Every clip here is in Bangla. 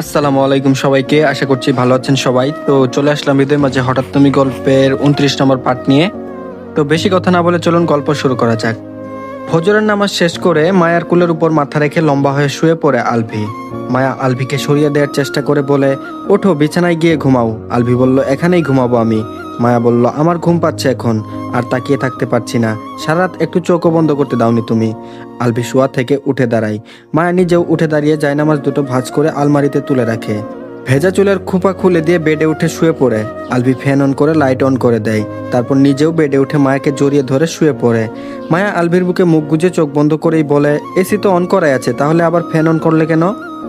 আসসালামু আলাইকুম সবাইকে, আশা করছি ভালো আছেন সবাই। তো চলে আসলাম হৃদয় মাঝে হঠাৎ তুমি গল্পের উনত্রিশ নম্বর পার্ট নিয়ে। তো বেশি কথা না বলে চলুন গল্প শুরু করা যাক। ফজরের নামাজ শেষ করে মায়ার কুলের উপর মাথা রেখে লম্বা হয়ে শুয়ে পড়ে আলভি। মায়া আলভিকে সরিয়ে দেওয়ার চেষ্টা করে বলে, ওঠো, বিছানায় গিয়ে ঘুমাও। আলভি বলল, এখানেই ঘুমাবো আমি। মায়া বলল, আমার ঘুম পাচ্ছে এখন, আর তাকিয়ে থাকতে পারছি না। সারা রাত একটু চোখও বন্ধ করতে দাওনি তুমি। আলবি শোয়া থেকে উঠে দাঁড়ায়। মায়া নিজেও উঠে দাঁড়িয়ে জায়নামাজ দুটো ভাঁজ করে আলমারিতে তুলে রাখে। ভেজা চুলের খোপা খুলে দিয়ে বেডে উঠে শুয়ে পড়ে। আলভি ফ্যান অন করে লাইট অন করে দেয়। তারপর নিজেও বেডে উঠে মায়াকে জড়িয়ে ধরে শুয়ে পড়ে। মায়া আলভির বুকে মুখ গুজে চোখ বন্ধ করেই বলে, এসি তো অন করাই আছে, তাহলে আবার ফ্যান অন করলে কেন?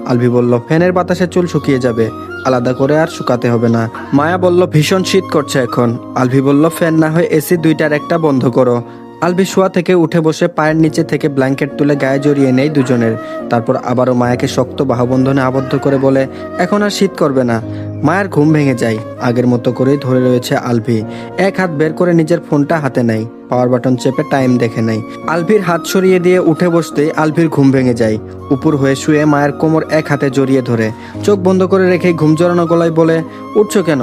আলভি বলল, ফ্যানের বাতাসে চুল শুকিয়ে যাবে। আলাদা করে আর শুকাতে হবে না। মায়া বলল, ভীষণ শীত করছে এখন। আলভি বলল, ফ্যান না হয়ে এসি দুইটার একটা বন্ধ করো। আলভি শোয়া থেকে উঠে বসে পায়ের নিচে থেকে ব্ল্যাঙ্কেট তুলে গায়ে জড়িয়ে নেই দুজনের। তারপর আবারও মায়াকে শক্ত বাহবন্ধনে আবদ্ধ করে বলে, এখন আর শীত করবে না। মায়ের ঘুম ভেঙে যায়। আগের মতো করেই ধরে রয়েছে আলভি। এক হাত বের করে নিজের ফোনটা হাতে নেয়। পাওয়ার বাটন চেপে টাইম দেখে নেয়। আলভির হাত সরিয়ে দিয়ে উঠে বসতেই আলভির ঘুম ভেঙে যায়। উপর হয়ে শুয়ে মায়ের কোমর এক হাতে জড়িয়ে ধরে। চোখ বন্ধ করে রেখে ঘুম জড়ানো গলায় বলে, উঠছো কেন?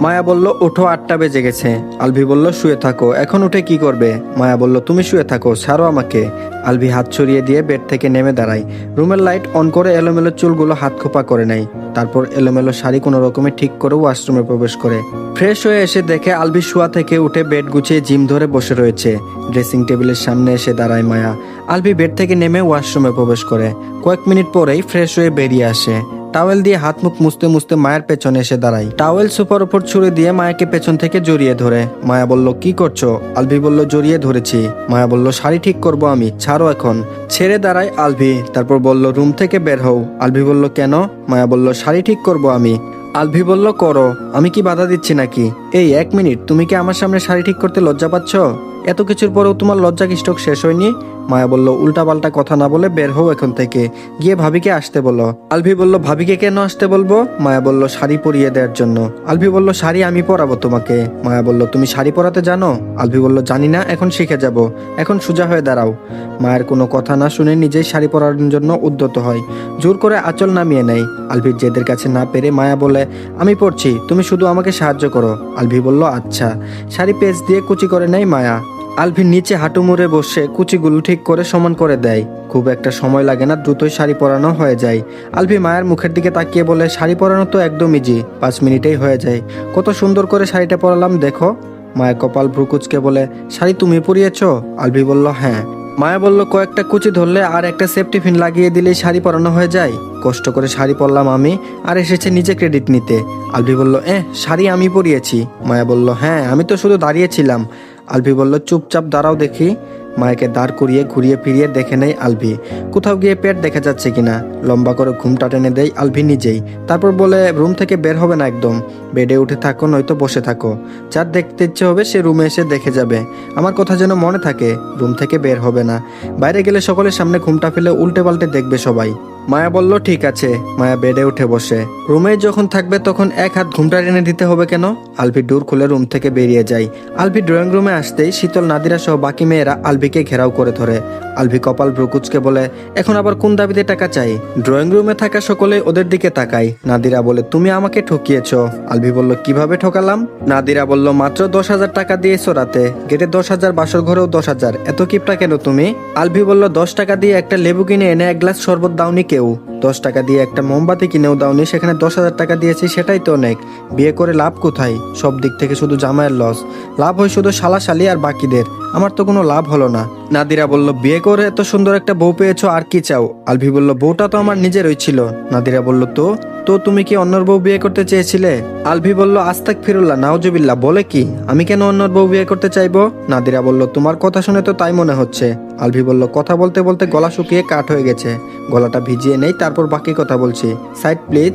মায়া বলল, ওঠো, আটটা বেজে গেছে। আলভি বলল, শুয়ে থাকো। এখন উঠে কি করবে? মায়া বলল, তুমি শুয়ে থাকো, ছাড়ো আমাকে। আলভি হাত ছড়িয়ে দিয়ে বেড থেকে নেমে দাঁড়ায়। রুমের লাইট অন করে এলোমেলো চুলগুলো হাত খোপা করে নেয়। তারপর এলোমেলো শাড়ি কোনো রকমে ঠিক করে ওয়াশরুমে প্রবেশ করে। ফ্রেশ হয়ে এসে দেখে আলভি শোয়া থেকে উঠে বেড গুছিয়ে জিম ধরে বসে রয়েছে। ড্রেসিং টেবিলের সামনে এসে দাঁড়ায় মায়া। আলভি বেড থেকে নেমে ওয়াশরুমে প্রবেশ করে। কয়েক মিনিট পরেই ফ্রেশ হয়ে বেরিয়ে আসে। টাওয়েল দিয়ে হাত মুখ মুছতে মুছতে মায়ের পেছনে এসে দাঁড়ায়। টাওয়েল সুপার উপর ছুড়ে দিয়ে মায়াকে পেছন থেকে জড়িয়ে ধরে। মায়া বলল, কি করছ? আলভি বলল, জড়িয়ে ধরেছি। মায়া বলল, শাড়ি ঠিক করব আমি। ছাড়ো এখন। ছেড়ে দাঁড়ায় আলভি। তারপর বলল, রুম থেকে বের হও। আলভি বলল, কেন? মায়া বলল, শাড়ি ঠিক করব আমি। আলভি বলল, করো। আমি কি বাধা দিচ্ছি নাকি? এই, এক মিনিট। তুমি কি আমার সামনে শাড়ি ঠিক করতে লজ্জা পাচ্ছ? এত কিছুর পরেও তোমার লজ্জা কি স্টক শেষ হয়নি? মায়া বলল, উল্টাপাল্টা কথা না বলে বের হও এখন থেকে। গিয়ে ভাবিকে আসতে বলো। আলভি বলল, ভাবিকে কেন আসতে বলব? মায়া বলল, শাড়ি পরিয়ে দেওয়ার জন্য। আলভি বলল, শাড়ি আমি পরাবো তোমাকে। মায়া বলল, তুমি শাড়ি পরাতে জানো? আলভি বলল, জানি না, এখন শিখে যাব। এখন সোজা হয়ে দাঁড়াও। মায়ের কোনো কথা না শুনে নিজেই শাড়ি পরার জন্য উদ্যত হয়। জোর করে আঁচল নামিয়ে নেয়। আলভির জেদের কাছে না পেরে মায়া বলে, আমি পড়ছি, তুমি শুধু আমাকে সাহায্য করো। আলভি বলল আচ্ছা। শাড়ি পেজ দিয়ে কুচি করে নেয় মায়া। আলভির নিচে হাঁটু মুড়ে বসে কুচিগুলো ঠিক করে সমান করে দেয়। খুব একটা সময় লাগে না, দ্রুতই শাড়ি পরানো হয়ে যায়। আলভি মায়ের মুখের দিকে তাকিয়ে বলে, শাড়ি পরানো তো একদম ইজি পাঁচ মিনিটেই হয়ে যায়। কত সুন্দর করে শাড়িটা পরালাম, দেখো। মায়ের কপাল ভ্রুকুচকে বলে, শাড়ি তুমি পরিয়েছ? আলভি বলল হ্যাঁ। মায়া বলল, কয়েকটা কুচি ধরলে আর একটা সেফটি পিন লাগিয়ে দিলেই শাড়ি পরানো হয়ে যায়। কষ্ট করে শাড়ি পরলাম আমি, আর এসেছে নিজে ক্রেডিট নিতে। আলভি বলল এ শাড়ি আমি পরিয়েছি। মায়া বলল হ্যাঁ আমি তো শুধু দাঁড়িয়েছিলাম আলভি বলল, চুপচাপ দাঁড়াও দেখি। মায়াকে দাঁড় করিয়ে ঘুরিয়ে ফিরিয়ে দেখে নেয় আলভি। কোথাও গিয়ে পেট দেখা যাচ্ছে কিনা। লম্বা করে ঘুমটা টেনে দেয় আলভি নিজেই। তারপর বলে, রুম থেকে বের হবে না একদম। বেডে উঠে থাকো, নয়তো বসে থাকো। যার দেখতে ইচ্ছে হবে সে রুমে এসে দেখে যাবে। আমার কথা যেন মনে থাকে, রুম থেকে বের হবে না। বাইরে গেলে সকলের সামনে ঘুমটা ফেলে উল্টে পাল্টে দেখবে সবাই। মায়া বলল, ঠিক আছে। মায়া বেডে উঠে বসে। রুমে যখন থাকবে তখন এক হাত ঘুমটা টেনে দিতে হবে কেন? আলভি ডোর খুলে রুম থেকে বেরিয়ে যায় আলভি ড্রয়িং রুমে আসতেই শীতল নাদিরা সহ বাকি মেয়েরা আলভিকে ঘেরাও করে ধরে। আলভি কপাল ভ্রুকুচকে বলে, এখন আবার কোন দাবিতে টাকা চাই? ড্রয়িং রুমে থাকা সকলে ওদের দিকে তাকায়। নাদিরা বলে, তুমি আমাকে ঠকিয়েছ। আলভি বলল, কীভাবে ঠকালাম? নাদিরা বলল, মাত্র দশ হাজার টাকা দিয়েছ রাতে। গেটে দশ হাজার, বাসর ঘরেও দশ হাজার। এত কিপটা কেন তুমি? আলভি বলল, দশ টাকা দিয়ে একটা লেবু কিনে এনে এক গ্লাস শরবত দাওনি কেউ। দশ টাকা দিয়ে একটা মোমবাতি কিনেও দাওনি, সেখানে দশ হাজার টাকা দিয়েছি, সেটাই তো অনেক। বিয়ে করে লাভ কোথায়? সব দিক থেকে শুধু জামাইয়ের লস লাভ হয় শুধু শালাশালি আর বাকিদের। আমার তো কোনো লাভ হলো না। নাদিরা বলল, বিয়ে করে এত সুন্দর একটা বউ পেয়েছ, আর কি চাও? আলভি বলল, বউটা তো আমার নিজেরই ছিল। নাদিরা বলল, তো? তো তুমি কি অন্যর বউ বিয়ে করতে চেয়েছিলে? আলভি বলল, আস্তাক ফিরুল্লাহ নাওজবিল্লা বলে কি? আমি কেন অন্যর বউ বিয়ে করতে চাইব? নাদিরা বলল, তোমার কথা শুনে তো তাই মনে হচ্ছে। আলভি বলল, কথা বলতে বলতে গলা শুকিয়ে কাঠ হয়ে গেছে। গলাটা ভিজিয়ে নেই, তারপর বাকি কথা বলছি। Side, please.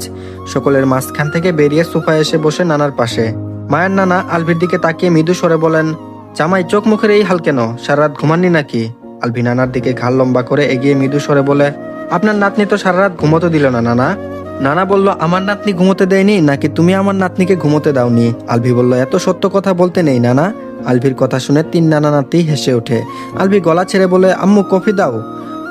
সকলের মাঝখান থেকে বেরিয়ে সোফায় এসে বসে নানার পাশে। মায়ের নানা আলভির দিকে তাকিয়ে মৃদু সরে বলেন, জামাই, চোখ মুখের এই হাল কেন? সারা রাত ঘুমাননি নাকি? আলভি নানার দিকে ঘাল লম্বা করে এগিয়ে মৃদু সরে বলে, আপনার নাতনি তো সারা রাত ঘুমোতে দিল না, নানা। নানা বলল, আমার নাতনি ঘুমোতে দেয়নি, নাকি তুমি আমার নাতনিকে ঘুমোতে দাওনি? আলভি বলল, এত সত্য কথা বলতে নেই, নানা। আলভির কথা শুনে তিন নানা নাতি হেসে ওঠে। আলভি গলা ছেড়ে বলে, আম্মু, কফি দাও।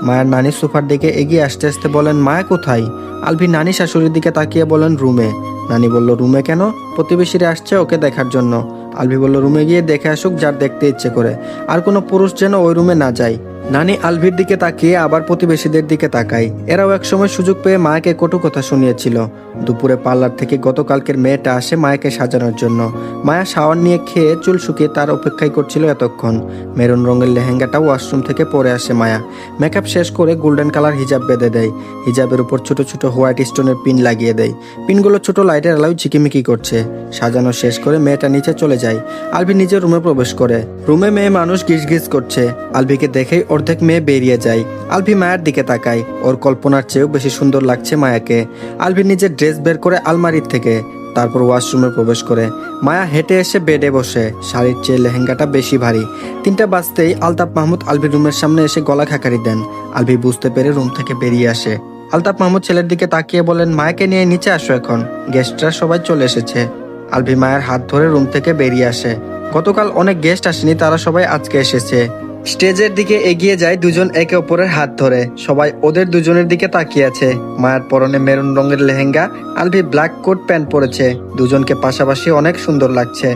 মায়ের নানি সোফার দিকে এগিয়ে আসতে আসতে বলেন, মায়া কোথায়? আলভি নানি শাশুড়ির দিকে তাকিয়ে বলেন, রুমে। নানি বলল, রুমে কেন? প্রতিবেশীরা আসছে ওকে দেখার জন্য। আলভি বলল, রুমে গিয়ে দেখে আসুক, যার দেখতে ইচ্ছে করে। আর কোনো পুরুষ যেন ওই রুমে না যায়। নানি আলভির দিকে তাকিয়ে আবার প্রতিবেশীদের দিকে তাকায়। এরাও একসময় সুযোগ পেয়ে মায়াকে কটু কথা শুনিয়েছিল। দুপুরে পার্লার থেকে গতকালকের মেয়েটা আসে মায়াকে সাজানোর জন্য। মায়া শাওয়ার নিয়ে খেয়ে চুল শুকিয়ে তার অপেক্ষাই করছিল এতক্ষণ। মেরুন রঙের লেহেঙ্গাটা ওয়াশরুম থেকে পরে আসে মায়া। মেকআপ শেষ করে গোল্ডেন কালার হিজাব বেঁধে দেয়। হিজাবের উপর ছোট ছোট হোয়াইট স্টোনের পিন লাগিয়ে দেয়। পিনগুলো ছোট লাইটের আলোয় ঝিকিমিকি করছে। সাজানো শেষ করে মেয়েটা নিচে চলে যায়। আলভি নিজের রুমে প্রবেশ করে। রুমে মেয়ে মানুষ গিজ গিজ করছে। আলভিকে দেখেই অর্ধেক মেয়ে বেরিয়ে যায়। আলভি মায়ের দিকে তাকায়। ওর কল্পনার চেয়েও বেশি সুন্দর লাগছে মায়াকে। আলভি নিজের ড্রেস বের করে আলমারির থেকে, তারপর ওয়াশরুমে প্রবেশ করে। মায়া হেঁটে এসে বেডে বসে। শাড়ির চেয়ে লেহেঙ্গাটা বেশি ভারী। তিনটা বাজতেই আলতাফ মাহমুদ আলভির রুমের সামনে এসে গলা খাকারি দেন। আলভি বুঝতে পেরে রুম থেকে বেরিয়ে আসে। আলতাফ মাহমুদ ছেলের দিকে তাকিয়ে বলেন, মায়াকে নিয়ে নিচে আসো এখন। গেস্টরা সবাই চলে এসেছে। আলভি মায়ের হাত ধরে রুম থেকে বেরিয়ে আসে। গতকাল অনেক গেস্ট আসেনি, তারা সবাই আজকে এসেছে। স্টেজের দিকে এগিয়ে যায় দুজন একে অপরের হাত ধরে। সবাই ওদের দুজনের দিকে তাকিয়ে আছে। মায়ের পরনে মেরুন রঙের lehenga, Alvi black coat pant পরেছে। দুজনকে পাশাপাশি অনেক সুন্দর লাগছে।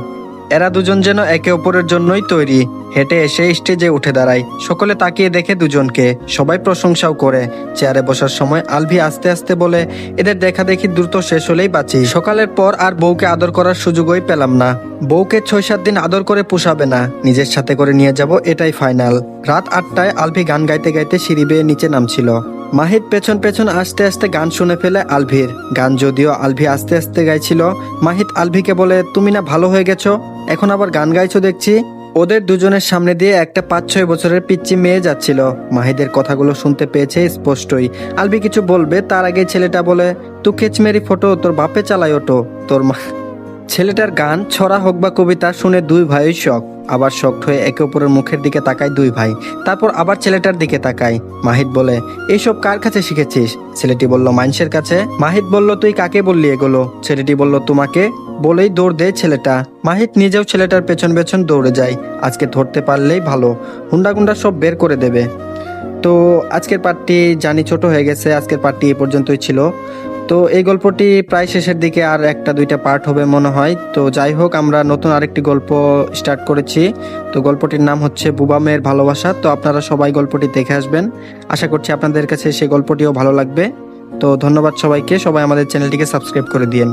এরা দুজন যেন একে অপরের জন্যই তৈরি। হেঁটে এসে স্টেজে উঠে দাঁড়ায় সকলে তাকিয়ে দেখে দুজনকে। সবাই প্রশংসাও করে। চেয়ারে বসার সময় আলভি আস্তে আস্তে বলে, এদের দেখা দেখি দ্রুত শেষ হলেই বাঁচি। সকালের পর আর বউকে আদর করার সুযোগই পেলাম না। বউকে ছয় সাত দিন আদর করে পোষাবে না। নিজের সাথে করে নিয়ে যাব, এটাই ফাইনাল। রাত আটটায় আলভি গান গাইতে গাইতে সিঁড়ি বেয়ে নিচে নামছিল। মাহিদ পেছন পেছন আস্তে আস্তে গান শুনে ফেলে আলভির। গান যদিও আলভি আস্তে আস্তে গাইছিল মাহিদ আলভিকে বলে, তুমি না ভালো হয়ে গেছো? এখন আবার গান গাইছো দেখছি? ওদের দুজনের সামনে দিয়ে একটা পাঁচ ছয় বছরের পিচ্চি মেয়ে যাচ্ছিল। মাহিদের কথাগুলো শুনতে পেয়েছে স্পষ্টই। আলবি কিছু বলবে, তার আগে ছেলেটা বলে, তু কেচমেরি ফটো, তোর বাপে চালায় ওটো। তোর মা ছেলেটার গান, ছড়া হোক বা কবিতা, শুনে দুই ভাইয়ের শখ। আবার শক্ত হয়ে একে অপরের মুখের দিকে তাকায় দুই ভাই। তারপর আবার ছেলেটার দিকে তাকায়। মাহিদ বলে এইসব কার কাছে শিখেছিস? ছেলেটি বলল, মাইনসের কাছে। মাহিদ বলল, তুই কাকে বললি এগুলো? ছেলেটি বলল, তোমাকে বলেই দৌড় দেয় ছেলেটা। মাহিদ নিজেও ছেলেটার পেছন পেছন দৌড়ে যায়। আজকে ধরতে পারলেই ভালো। হুন্ডা গুন্ডা সব বের করে দেবে। তো আজকের পার্টটি জানি ছোট হয়ে গেছে। আজকের পার্টটি এ পর্যন্তই ছিল। তো এই গল্পটি প্রায় শেষের দিকে আর একটা দুইটা পার্ট হবে মনে হয়। তো যাই হোক, আমরা নতুন আরেকটি গল্প স্টার্ট করেছি। তো গল্পটির নাম হচ্ছে বুবা মেয়ের ভালোবাসা। তো আপনারা সবাই গল্পটি দেখে আসবেন। আশা করছি আপনাদের কাছে সেই গল্পটিও ভালো লাগবে। তো ধন্যবাদ সবাইকে। সবাই আমাদের চ্যানেলটিকে সাবস্ক্রাইব করে দিয়েন।